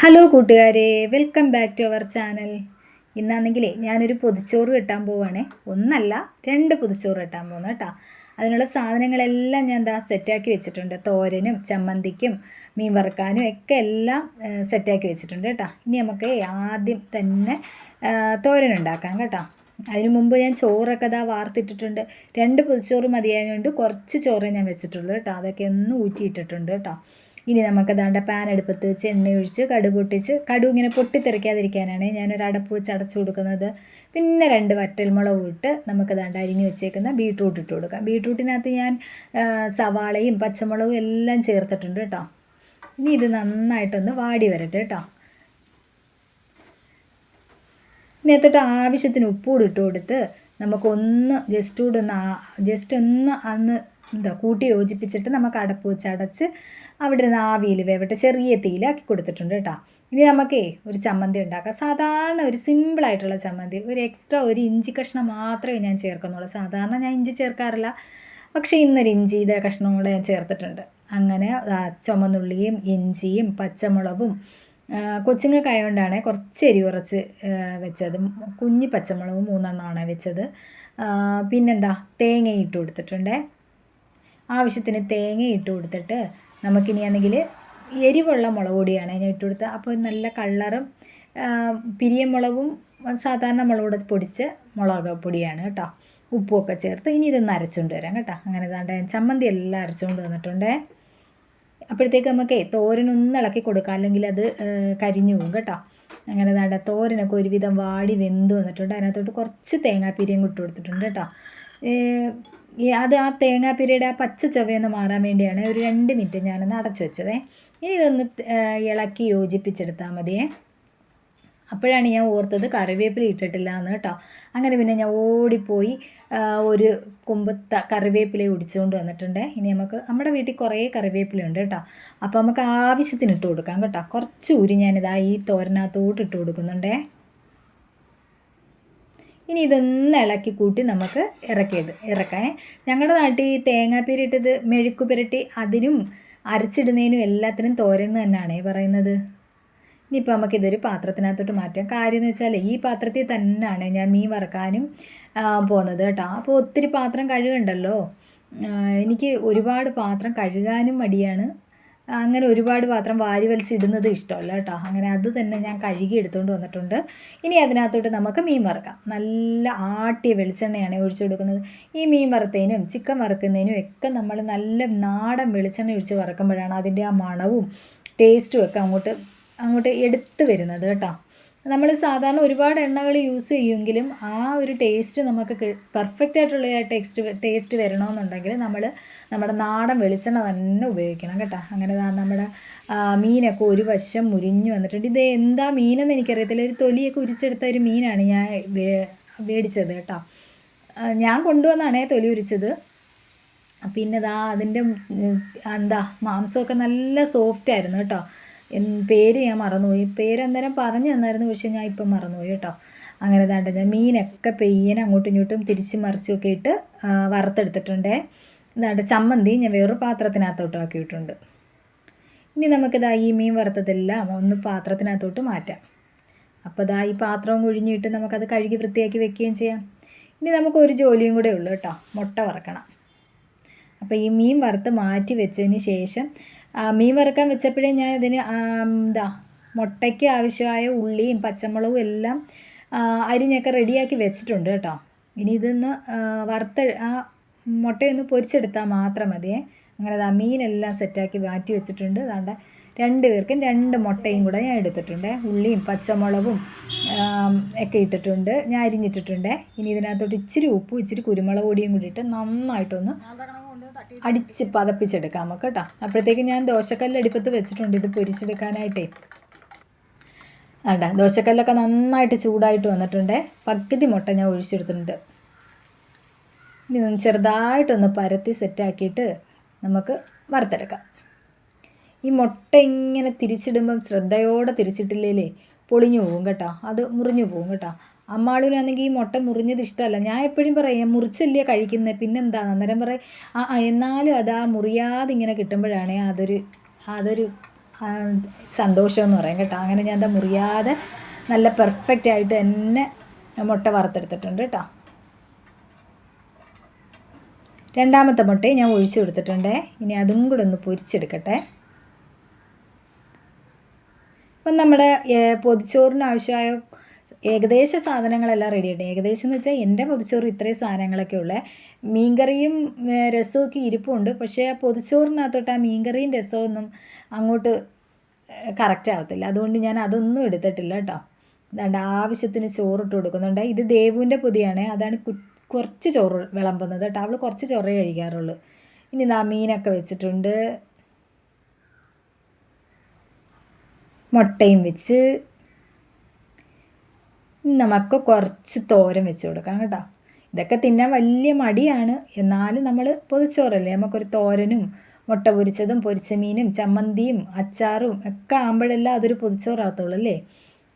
Hello കൂട്ടുകാരെ. Welcome back to our channel ഇന്നാണെങ്കിലേ ഞാനൊരു പൊതിച്ചോറ് കെട്ടാൻ പോവുകയാണേ ഒന്നല്ല രണ്ട് പൊതിച്ചോറ് കെട്ടാൻ പോകുന്നു കേട്ടോ. അതിനുള്ള സാധനങ്ങളെല്ലാം ഞാൻ എന്താ സെറ്റാക്കി വെച്ചിട്ടുണ്ട്. തോരനും ചമ്മന്തിക്കും മീൻ വറുക്കാനും ഒക്കെ എല്ലാം സെറ്റാക്കി വെച്ചിട്ടുണ്ട് കേട്ടോ. ഇനി നമുക്ക് ആദ്യം തന്നെ തോരൻ ഉണ്ടാക്കാം കേട്ടോ. അതിനു മുമ്പ് ഞാൻ ചോറൊക്കെ ഇതാ വാർത്തിട്ടിട്ടുണ്ട്. രണ്ട് പൊതിച്ചോറ് മതിയായതുകൊണ്ട് കുറച്ച് ചോറേ ഞാൻ വെച്ചിട്ടുള്ളൂ കേട്ടോ. അതൊക്കെ ഒന്ന് ഊറ്റിയിട്ടിട്ടുണ്ട് കേട്ടോ. ഇനി നമുക്ക് അതാണ്ട് പാൻ എടുപ്പത്ത് വെച്ച് എണ്ണ ഒഴിച്ച് കടു പൊട്ടിച്ച് കടു ഇങ്ങനെ പൊട്ടിത്തെറിക്കാതിരിക്കാനാണ് ഞാനൊരു അടപ്പ് വെച്ച് അടച്ചു കൊടുക്കുന്നത്. പിന്നെ രണ്ട് വറ്റൽമുളക് ഇട്ട് നമുക്ക് അതാണ്ട് അരിഞ്ഞ് വെച്ചേക്കുന്ന ബീട്രൂട്ട് ഇട്ട് കൊടുക്കാം. ബീട്രൂട്ടിനകത്ത് ഞാൻ സവാളയും പച്ചമുളകും എല്ലാം ചേർത്തിട്ടുണ്ട് കേട്ടോ. ഇനി ഇത് നന്നായിട്ടൊന്ന് വാടി വരട്ടെ കേട്ടോ. ഇതിനകത്തിട്ട് ആവശ്യത്തിന് ഉപ്പൂടിട്ട് കൊടുത്ത് നമുക്കൊന്ന് ജസ്റ്റ് കൂടെ ഒന്ന് ജസ്റ്റ് ഒന്ന് അന്ന് എന്താ കൂട്ടി യോജിപ്പിച്ചിട്ട് നമുക്ക് അടപ്പ് വെച്ച് അടച്ച് അവിടെ നിന്ന് ആവിയിൽ വേവട്ടെ ചെറിയ തീയിലാക്കി കൊടുത്തിട്ടുണ്ട് കേട്ടോ. ഇനി നമുക്കേ ഒരു ചമ്മന്തി ഉണ്ടാക്കാം. സാധാരണ ഒരു സിമ്പിളായിട്ടുള്ള ചമ്മന്തി ഒരു എക്സ്ട്രാ ഒരു ഇഞ്ചി കഷ്ണം മാത്രമേ ഞാൻ ചേർക്കുന്നുള്ളൂ. സാധാരണ ഞാൻ ഇഞ്ചി ചേർക്കാറില്ല. പക്ഷേ ഇന്നൊരു ഇഞ്ചിയുടെ കഷ്ണം കൂടെ ഞാൻ ചേർത്തിട്ടുണ്ട്. അങ്ങനെ ചുമന്നുള്ളിയും ഇഞ്ചിയും പച്ചമുളകും കൊച്ചുങ്ങൾക്കായതുകൊണ്ടാണ് കുറച്ച് എരി കുറച്ച് വെച്ചത്. കുഞ്ഞി പച്ചമുളകും മൂന്നെണ്ണമാണ് വെച്ചത്. പിന്നെന്താ തേങ്ങ ഇട്ട് കൊടുത്തിട്ടുണ്ടേ. ആവശ്യത്തിന് തേങ്ങ ഇട്ട് കൊടുത്തിട്ട് നമുക്കിനി ആണെങ്കിൽ എരിവുള്ള മുളക് പൊടിയാണ് ഞാൻ ഇട്ട് കൊടുത്തത്. അപ്പോൾ നല്ല കളറും പിരിയമുളകും സാധാരണ മുളക് കൂടെ പൊടിച്ച് മുളക് പൊടിയാണ് കേട്ടോ. ഉപ്പുമൊക്കെ ചേർത്ത് ഇനി ഇതൊന്ന് അരച്ചുകൊണ്ട് വരാം കേട്ടോ. അങ്ങനെ ഇതാണ്ട് ചമ്മന്തി എല്ലാം അരച്ചുകൊണ്ട് വന്നിട്ടുണ്ടേ. അപ്പോഴത്തേക്ക് നമുക്ക് തോരനൊന്ന് ഇളക്കി കൊടുക്കാം. അല്ലെങ്കിൽ അത് കരിഞ്ഞു പോകും കേട്ടോ. അങ്ങനെ ഇതാണ്ട് തോരനൊക്കെ ഒരുവിധം വാടി വെന്ത് വന്നിട്ടുണ്ട്. അതിനകത്തോട്ട് കുറച്ച് തേങ്ങാപ്പിരിയും ഇട്ട് കൊടുത്തിട്ടുണ്ട് കേട്ടോ. അത് ആ തേങ്ങാപ്പീരയുടെ ആ പച്ച ചൊവയൊന്ന് മാറാൻ വേണ്ടിയാണ് ഒരു രണ്ട് മിനിറ്റ് ഞാനൊന്ന് അടച്ചു വെച്ചതേ. ഇനി ഇതൊന്ന് ഇളക്കി യോജിപ്പിച്ചെടുത്താൽ മതിയേ. അപ്പോഴാണ് ഞാൻ ഓർത്തത് കറിവേപ്പില ഇട്ടിട്ടില്ല എന്ന് കേട്ടോ. അങ്ങനെ പിന്നെ ഞാൻ ഓടിപ്പോയി ഒരു കുമ്പത്ത കറിവേപ്പില ഒടിച്ചുകൊണ്ട് വന്നിട്ടുണ്ട്. ഇനി നമുക്ക് നമ്മുടെ വീട്ടിൽ കുറേ കറിവേപ്പില ഉണ്ട് കേട്ടോ. അപ്പോൾ നമുക്ക് ആവശ്യത്തിന് ഇട്ട് കൊടുക്കാം കേട്ടോ. കുറച്ച് ഊരി ഞാനിതാ ഈ തോരനകത്തോട്ട് ഇട്ട് കൊടുക്കുന്നുണ്ടേ. ഇനി ഇതൊന്ന് ഇളക്കി കൂട്ടി നമുക്ക് ഇറക്കിയത് ഇറക്കാൻ. ഞങ്ങളുടെ നാട്ടിൽ ഈ തേങ്ങാപ്പീരി ഇട്ടത് മെഴുക്ക് പുരട്ടി അതിനും അരച്ചിടുന്നതിനും എല്ലാത്തിനും തോരൻ തന്നെയാണ് പറയുന്നത്. ഇനിയിപ്പോൾ നമുക്കിതൊരു പാത്രത്തിനകത്തോട്ട് മാറ്റാം. കാര്യം എന്ന് വെച്ചാൽ ഈ പാത്രത്തിൽ തന്നെയാണ് ഞാൻ മീൻ വറക്കാനും പോകുന്നത് കേട്ടോ. അപ്പോൾ ഒത്തിരി പാത്രം കഴുകണ്ടല്ലോ? എനിക്ക് ഒരുപാട് പാത്രം കഴുകാനും മടിയാണ്. അങ്ങനെ ഒരുപാട് പാത്രം വാരി വലിച്ചിടുന്നത് ഇഷ്ടമല്ല കേട്ടോ. അങ്ങനെ അത് തന്നെ ഞാൻ കഴുകി എടുത്തുകൊണ്ട് വന്നിട്ടുണ്ട്. ഇനി അതിനകത്തോട്ട് നമുക്ക് മീൻ വറുക്കാം. നല്ല ആട്ടിയ വെളിച്ചെണ്ണയാണ് ഒഴിച്ചു കൊടുക്കുന്നത്. ഈ മീൻ വറുത്തതിനും ചിക്കൻ വറുക്കുന്നതിനും ഒക്കെ നമ്മൾ നല്ല നാടൻ വെളിച്ചെണ്ണ ഒഴിച്ച് വറുക്കുമ്പോഴാണ് അതിന്റെ ആ മണവും ടേസ്റ്റും ഒക്കെ അങ്ങോട്ട് അങ്ങോട്ട് എടുത്തു വരുന്നത് കേട്ടോ. നമ്മൾ സാധാരണ ഒരുപാട് എണ്ണകൾ യൂസ് ചെയ്യുമെങ്കിലും ആ ഒരു ടേസ്റ്റ് നമുക്ക് പെർഫെക്റ്റ് ആയിട്ടുള്ള ടേസ്റ്റ് ടേസ്റ്റ് വരണമെന്നുണ്ടെങ്കിൽ നമ്മൾ നമ്മുടെ നാടൻ വെളിച്ചെണ്ണ തന്നെ ഉപയോഗിക്കണം കേട്ടോ. അങ്ങനെ നമ്മുടെ മീനൊക്കെ ഒരു വശം മുരിഞ്ഞു വന്നിട്ടുണ്ട്. ഇത് എന്താ മീനെന്ന് എനിക്കറിയത്തില്ല. ഒരു തൊലിയൊക്കെ ഉരിച്ചെടുത്ത ഒരു മീനാണ് ഞാൻ മേടിച്ചത് കേട്ടോ. ഞാൻ കൊണ്ടുവന്നാണ് തൊലി ഉരിച്ചത്. പിന്നെ ഇതാ അതിന്റെ എന്താ മാംസമൊക്കെ നല്ല സോഫ്റ്റ് ആയിരുന്നു കേട്ടോ. പേര് ഞാൻ മറന്നുപോയി. പേര് പറഞ്ഞു തന്നായിരുന്നു പക്ഷേ ഞാൻ ഇപ്പം മറന്നുപോയി കേട്ടോ. അങ്ങനെ താണ്ട ഞാൻ മീനൊക്കെ പെയ്യനെ അങ്ങോട്ടും ഇങ്ങോട്ടും തിരിച്ച് മറിച്ചുമൊക്കെ ഇട്ട് വറുത്തെടുത്തിട്ടുണ്ട്. ഇതാണ്ട് ചമ്മന്തി ഞാൻ വേറൊരു പാത്രത്തിനകത്തോട്ട് ആക്കിയിട്ടുണ്ട്. ഇനി നമുക്കിതാ ഈ മീൻ വറുത്തതെല്ലാം ഒന്ന് പാത്രത്തിനകത്തോട്ട് മാറ്റാം. അപ്പോൾ ഇതാ ഈ പാത്രവും കുഴിഞ്ഞിട്ട് നമുക്കത് കഴുകി വൃത്തിയാക്കി വെക്കുകയും ചെയ്യാം. ഇനി നമുക്ക് ഒരു ജോലിയും കൂടെ ഉള്ളൂ കേട്ടോ മുട്ട വറക്കണം. അപ്പോൾ ഈ മീൻ വറുത്ത് മാറ്റി വെച്ചതിന് ശേഷം മീൻ വറുക്കാൻ വെച്ചപ്പോഴേ ഞാൻ ഇതിന് എന്താ മുട്ടയ്ക്ക് ആവശ്യമായ ഉള്ളിയും പച്ചമുളകും എല്ലാം അരിഞ്ഞൊക്കെ റെഡിയാക്കി വെച്ചിട്ടുണ്ട് കേട്ടോ. ഇനി ഇതൊന്ന് വറുത്ത ആ മുട്ടയൊന്ന് പൊരിച്ചെടുത്താൽ മാത്രം മതിയേ. അങ്ങനെ ആ മീനെല്ലാം സെറ്റാക്കി മാറ്റി വെച്ചിട്ടുണ്ട്. അതാണ്ട് രണ്ട് പേർക്കും രണ്ട് മുട്ടയും കൂടെ ഞാൻ എടുത്തിട്ടുണ്ട്. ഉള്ളിയും പച്ചമുളകും ഒക്കെ ഇട്ടിട്ടുണ്ട്. ഞാൻ അരിഞ്ഞിട്ടിട്ടുണ്ട്. ഇനി ഇതിനകത്തോട്ട് ഇച്ചിരി ഉപ്പും ഇച്ചിരി കുരുമുളക് പൊടിയും കൂടി ഇട്ട് നന്നായിട്ടൊന്ന് അടിച്ച് പതപ്പിച്ചെടുക്കാം നമുക്ക് കേട്ടോ. അപ്പോഴത്തേക്ക് ഞാൻ ദോശക്കല്ല് അടുപ്പത്ത് വെച്ചിട്ടുണ്ട്. ഇത് പൊരിച്ചെടുക്കാനായിട്ടേ. വേണ്ട ദോശക്കല്ലൊക്കെ നന്നായിട്ട് ചൂടായിട്ട് വന്നിട്ടുണ്ട്. പകുതി മുട്ട ഞാൻ ഒഴിച്ചെടുത്തിട്ടുണ്ട്. ഇനി ചെറുതായിട്ടൊന്ന് പരത്തി സെറ്റാക്കിയിട്ട് നമുക്ക് വറുത്തെടുക്കാം. ഈ മുട്ട ഇങ്ങനെ തിരിച്ചിടുമ്പം ശ്രദ്ധയോടെ തിരിച്ചിട്ടില്ലേ പൊളിഞ്ഞു പോകും കേട്ടോ. അത് മുറിഞ്ഞു പോകും കേട്ടോ. അമ്മാളിനാണെങ്കിൽ ഈ മുട്ട മുറിഞ്ഞത് ഇഷ്ടമല്ല. ഞാൻ എപ്പോഴും പറയും മുറിച്ചല്ലേ കഴിക്കുന്നത് പിന്നെന്താ? അന്നേരം പറയും ആ എന്നാലും അത് ആ മുറിയാതെ ഇങ്ങനെ കിട്ടുമ്പോഴാണ് അതൊരു അതൊരു ആ, സന്തോഷം എന്ന് പറയും കേട്ടോ. അങ്ങനെ ഞാൻ എന്താ മുറിയാതെ നല്ല പെർഫെക്റ്റ് ആയിട്ട് തന്നെ മുട്ട വറുത്തെടുത്തിട്ടുണ്ട് കേട്ടോ. രണ്ടാമത്തെ മുട്ടയും ഞാൻ ഒഴിച്ചു കൊടുത്തിട്ടുണ്ട്. ഇനി അതും കൂടെ ഒന്ന് പൊരിച്ചെടുക്കട്ടെ. അപ്പം നമ്മുടെ പൊതിച്ചോറിന് ആവശ്യമായ ഏകദേശ സാധനങ്ങളെല്ലാം റെഡി ആയിട്ട് ഏകദേശം എന്ന് വെച്ചാൽ എന്റെ പൊതിച്ചോറ് ഇത്രയും സാധനങ്ങളൊക്കെ ഉള്ളത് മീൻകറിയും രസമൊക്കെ ഇരിപ്പുണ്ട്. പക്ഷേ ആ പൊതിച്ചോറിനകത്തോട്ട് ആ മീൻകറിയും രസമൊന്നും അങ്ങോട്ട് കറക്റ്റ് ആവത്തില്ല. അതുകൊണ്ട് ഞാൻ അതൊന്നും എടുത്തിട്ടില്ല കേട്ടോ. അതാണ്ട് ആവശ്യത്തിന് ചോറിട്ട് കൊടുക്കുന്നുണ്ട്. ഇത് ദേവുവിന്റെ പൊതിയാണ്. അതാണ് കുറച്ച് ചോറ് വിളമ്പുന്നത് കേട്ടോ. അവൾ കുറച്ച് ചോറേ കഴിക്കാറുള്ളൂ. ഇനി നാ മീനൊക്കെ വെച്ചിട്ടുണ്ട്. മുട്ടയും വെച്ച് നമുക്ക് കുറച്ച് തോരൻ വെച്ച് കൊടുക്കാം കേട്ടോ. ഇതൊക്കെ തിന്നാൻ വലിയ മടിയാണ്. എന്നാലും നമ്മൾ പൊതിച്ചോറല്ലേ? നമുക്കൊരു തോരനും മുട്ട പൊരിച്ചതും പൊരിച്ച മീനും ചമ്മന്തിയും അച്ചാറും ഒക്കെ ആകുമ്പോഴെല്ലാം അതൊരു പൊതിച്ചോറാകത്തുള്ളൂ അല്ലേ?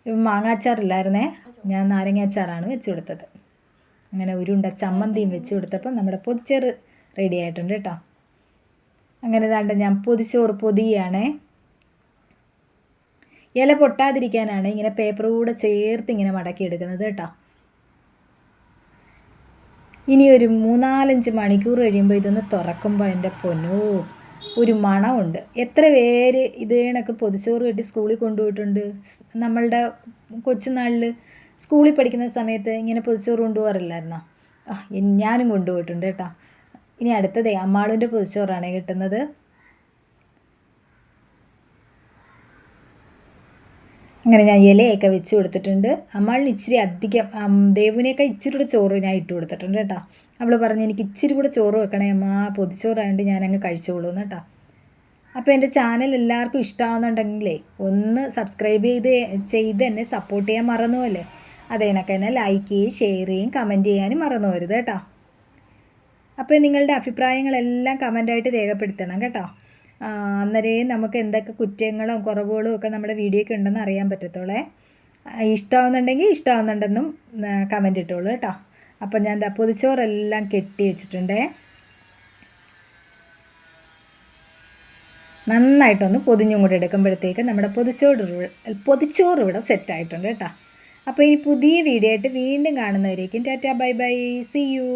മാങ്ങാച്ചാറില്ലായിരുന്നേ? ഞാൻ നാരങ്ങാച്ചാറാണ് വെച്ച് കൊടുത്തത്. അങ്ങനെ ഉരുണ്ട ചമ്മന്തിയും വെച്ച് കൊടുത്തപ്പോൾ നമ്മുടെ പൊതിച്ചോറ് റെഡി ആയിട്ടുണ്ട് കേട്ടോ. അങ്ങനെ ദാണ്ട ഞാൻ പൊതിച്ചോറ് പൊതിയാണേ ഇല പൊട്ടാതിരിക്കാനാണ് ഇങ്ങനെ പേപ്പർ കൂടെ ചേർത്ത് ഇങ്ങനെ മടക്കി എടുക്കുന്നത് കേട്ടോ. ഇനി ഒരു മൂന്നാലഞ്ച് മണിക്കൂർ കഴിയുമ്പോൾ ഇതൊന്ന് തുറക്കുമ്പോൾ എന്റെ പൊന്നോ ഒരു മണമുണ്ട്. എത്ര പേര് ഇത് കണക്ക് പൊതിച്ചോറ് കെട്ടി സ്കൂളിൽ കൊണ്ടുപോയിട്ടുണ്ട്? നമ്മളുടെ കൊച്ചുനാളിൽ സ്കൂളിൽ പഠിക്കുന്ന സമയത്ത് ഇങ്ങനെ പൊതിച്ചോറ് കൊണ്ടുപോകാറില്ലായിരുന്നോ? ഞാനും കൊണ്ടുപോയിട്ടുണ്ട് കേട്ടോ. ഇനി അടുത്തതേ അമ്മാളുവിന്റെ പൊതിച്ചോറാണ് കിട്ടുന്നത്. അങ്ങനെ ഞാൻ ഇലയൊക്കെ വെച്ച് കൊടുത്തിട്ടുണ്ട്. അമ്മാളിന് ഇച്ചിരി അധികം അം, ഇച്ചിരി കൂടെ ചോറ് ഞാൻ ഇട്ട് കൊടുത്തിട്ടുണ്ട് കേട്ടോ. അവൾ പറഞ്ഞു എനിക്ക് ഇച്ചിരി കൂടെ ചോറ് വെക്കണേ അമ്മ പൊതിച്ചോറായതുകൊണ്ട് ഞാനങ്ങ് കഴിച്ചോളൂ എന്ന് കേട്ടോ. അപ്പോൾ എന്റെ ചാനൽ എല്ലാവർക്കും ഇഷ്ടമാവുന്നുണ്ടെങ്കിലേ ഒന്ന് സബ്സ്ക്രൈബ് ചെയ്ത് ചെയ്ത് എന്നെ സപ്പോർട്ട് ചെയ്യാൻ മറന്നു പോലെ തന്നെ ലൈക്ക് ചെയ്യുകയും ഷെയർ ചെയ്യുകയും കമന്റ് ചെയ്യാനും മറന്നു വരുത് കേട്ടോ. അപ്പോൾ നിങ്ങളുടെ അഭിപ്രായങ്ങളെല്ലാം കമന്റായിട്ട് രേഖപ്പെടുത്തണം കേട്ടോ. അന്നേരേ നമുക്ക് എന്തൊക്കെ കുറ്റങ്ങളും കുറവുകളും ഒക്കെ നമ്മുടെ വീഡിയോയ്ക്ക് ഉണ്ടെന്ന് അറിയാൻ പറ്റത്തുള്ളേ. ഇഷ്ടമാവുന്നുണ്ടെങ്കിൽ ഇഷ്ടമാവുന്നുണ്ടെന്നും കമന്റ് ഇട്ടോളൂ കേട്ടോ. അപ്പം ഞാൻ എന്താ പൊതിച്ചോറെല്ലാം കെട്ടി വെച്ചിട്ടുണ്ടേ. നന്നായിട്ടൊന്ന് പൊതിഞ്ഞും കൂടെ എടുക്കുമ്പോഴത്തേക്ക് നമ്മുടെ പൊതിച്ചോറ് പൊതിച്ചോറ് ഇവിടെ സെറ്റായിട്ടുണ്ട് കേട്ടോ. അപ്പോൾ ഇനി പുതിയ വീഡിയോ ആയിട്ട് വീണ്ടും കാണുന്നവരേക്കും tata bye bye. See you